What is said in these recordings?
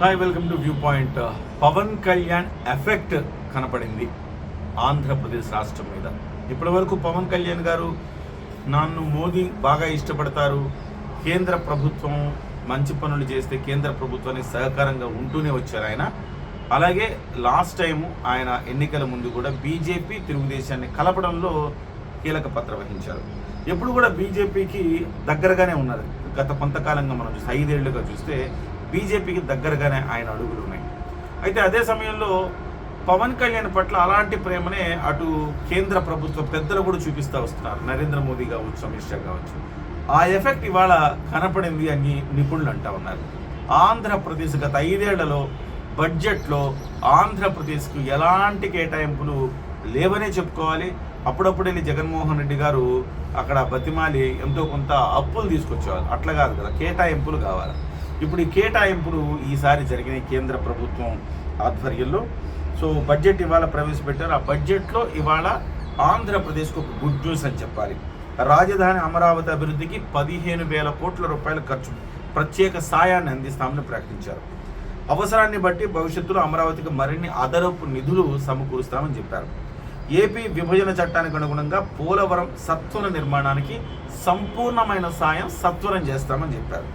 Hi welcome to view point Pawan Kalyan effect కనపడింది ఆంధ్రప్రదేశ్ రాష్ట్రం మీద. ఇప్పటి వరకు పవన్ కళ్యాణ్ గారు నన్ను మోదీ బాగా ఇష్టపడతారు. కేంద్ర ప్రభుత్వం మంచి పనులు చేస్తే కేంద్ర ప్రభుత్వానికి సహకారంగా ఉంటూనే వచ్చారు ఆయన. అలాగే లాస్ట్ టైం ఆయన ఎన్నికల ముందు కూడా బీజేపీ తెలుగుదేశాన్ని కలపడంలో కీలక పాత్ర వహించారు. ఎప్పుడు కూడా బీజేపీకి దగ్గరగానే ఉన్నారు గత కొంతకాలంగా మనం చూస్తే ఐదేళ్ళుగా చూస్తే బీజేపీకి దగ్గరగానే ఆయన అడుగులు ఉన్నాయి. అయితే అదే సమయంలో పవన్ కళ్యాణ్ పట్ల అలాంటి ప్రేమనే అటు కేంద్ర ప్రభుత్వ పెద్దలు కూడా చూపిస్తూ వస్తున్నారు. నరేంద్ర మోదీ కావచ్చు అమిత్ షా కావచ్చు. ఆ ఎఫెక్ట్ ఇవాళ కనపడింది అని నిపుణులు అంటా ఉన్నారు. ఆంధ్రప్రదేశ్ గత ఐదేళ్ళలో బడ్జెట్లో ఆంధ్రప్రదేశ్కు ఎలాంటి కేటాయింపులు లేవనే చెప్పుకోవాలి. అప్పుడప్పుడు వెళ్ళి జగన్మోహన్ రెడ్డి గారు అక్కడ బతిమాలి ఎంతో కొంత అప్పులు తీసుకొచ్చేవారు అట్లా కాదు కదా కేటాయింపులు కావాలి. ఇప్పుడు ఈ కేటాయింపులు ఈసారి జరిగిన కేంద్ర ప్రభుత్వం ఆధ్వర్యంలో. సో బడ్జెట్ ఇవాళ ప్రవేశపెట్టారు. ఆ బడ్జెట్లో ఇవాళ ఆంధ్రప్రదేశ్కు ఒక గుడ్ న్యూస్ అని చెప్పాలి. రాజధాని అమరావతి అభివృద్ధికి పదిహేను వేల కోట్ల రూపాయల ఖర్చు ప్రత్యేక సాయాన్ని అందిస్తామని ప్రకటించారు. అవసరాన్ని బట్టి భవిష్యత్తులో అమరావతికి మరిన్ని అదనపు నిధులు సమకూరుస్తామని చెప్పారు. ఏపీ విభజన చట్టానికి అనుగుణంగా పోలవరం సత్వర నిర్మాణానికి సంపూర్ణమైన సాయం సత్వరం చేస్తామని చెప్పారు.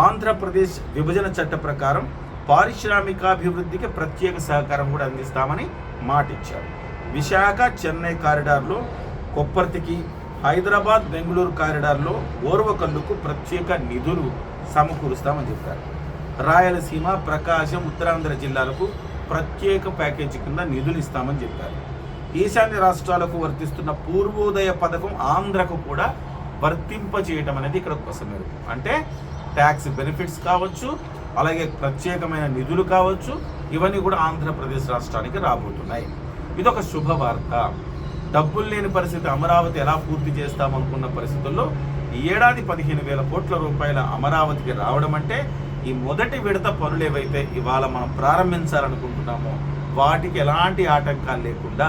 ఆంధ్రప్రదేశ్ విభజన చట్ట ప్రకారం పారిశ్రామికాభివృద్ధికి ప్రత్యేక సహకారం కూడా అందిస్తామని మాటిచ్చారు. విశాఖ చెన్నై కారిడార్లో కొప్పర్తికి హైదరాబాద్ బెంగళూరు కారిడార్లో ఓర్వకల్లుకు ప్రత్యేక నిధులు సమకూరుస్తామని చెప్పారు. రాయలసీమ ప్రకాశం ఉత్తరాంధ్ర జిల్లాలకు ప్రత్యేక ప్యాకేజీ కింద నిధులు ఇస్తామని చెప్పారు. ఈశాన్య రాష్ట్రాలకు వర్తిస్తున్న పూర్వోదయ పథకం ఆంధ్రకు కూడా వర్తింపచేయటం అనేది ఇక్కడ కొసమెరు అంటే ట్యాక్స్ బెనిఫిట్స్ కావచ్చు అలాగే ప్రత్యేకమైన నిధులు కావచ్చు ఇవన్నీ కూడా ఆంధ్రప్రదేశ్ రాష్ట్రానికి రాబోతున్నాయి. ఇది ఒక శుభవార్త. డబ్బులు లేని పరిస్థితి అమరావతి ఎలా పూర్తి చేస్తామనుకున్న పరిస్థితుల్లో ఈ ఏడాది పదిహేను వేల కోట్ల రూపాయల అమరావతికి రావడం అంటే ఈ మొదటి విడత పనులు ఏవైతే ఇవాళ మనం ప్రారంభించాలనుకుంటున్నామో వాటికి ఎలాంటి ఆటంకాలు లేకుండా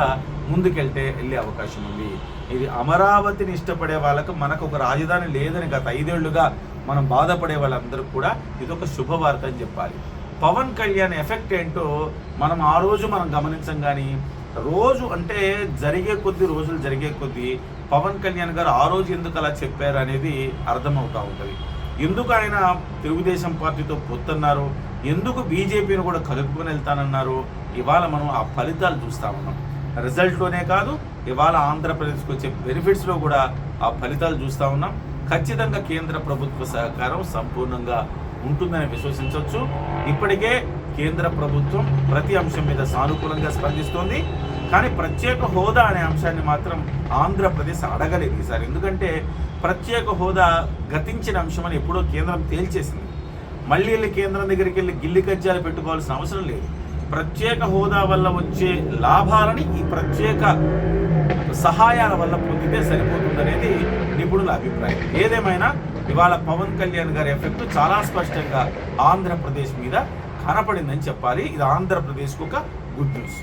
ముందుకెళ్తే వెళ్ళే అవకాశం ఉంది. ఇది అమరావతిని ఇష్టపడే వాళ్ళకు మనకు ఒక రాజధాని లేదని గత ఐదేళ్ళుగా మనం బాధపడే వాళ్ళందరూ కూడా ఇదొక శుభవార్త అని చెప్పాలి. పవన్ కళ్యాణ్ ఎఫెక్ట్ ఏంటో మనం ఆ రోజు మనం గమనించం కానీ రోజు అంటే జరిగే కొద్ది రోజులు జరిగే కొద్దీ పవన్ కళ్యాణ్ గారు ఆ రోజు ఎందుకు అలా చెప్పారు అనేది అర్థమవుతూ ఉంటుంది. ఎందుకు ఆయన తెలుగుదేశం పార్టీతో పొత్తున్నారు? ఎందుకు బీజేపీని కూడా కలుపుకొని వెళ్తానన్నారు? ఇవాళ మనం ఆ ఫలితాలు చూస్తా ఉన్నాం. రిజల్ట్లోనే కాదు ఇవాళ ఆంధ్రప్రదేశ్కి వచ్చే బెనిఫిట్స్లో కూడా ఆ ఫలితాలు చూస్తూ ఉన్నాం. ఖచ్చితంగా కేంద్ర ప్రభుత్వ సహకారం సంపూర్ణంగా ఉంటుందని విశ్వసించవచ్చు. ఇప్పటికే కేంద్ర ప్రభుత్వం ప్రతి అంశం మీద సానుకూలంగా స్పందిస్తోంది. కానీ ప్రత్యేక హోదా అనే అంశాన్ని మాత్రం ఆంధ్రప్రదేశ్ అడగలేదు ఈసారి. ఎందుకంటే ప్రత్యేక హోదా గతించిన అంశం అని ఎప్పుడో కేంద్రం తేల్చేసింది. మళ్ళీ వెళ్ళి కేంద్రం దగ్గరికి వెళ్ళి గిల్లి కజ్జాలు పెట్టుకోవాల్సిన అవసరం లేదు. ప్రత్యేక హోదా వల్ల వచ్చే లాభాలని ఈ ప్రత్యేక సహాయాల వల్ల పొందితే సరిపోతుందనేది నిపుణుల అభిప్రాయం. ఏదేమైనా ఇవాళ పవన్ కళ్యాణ్ గారి ఎఫెక్ట్ చాలా స్పష్టంగా ఆంధ్రప్రదేశ్ మీద కనపడిందని చెప్పాలి. ఇది ఆంధ్రప్రదేశ్కు ఒక గుడ్ న్యూస్.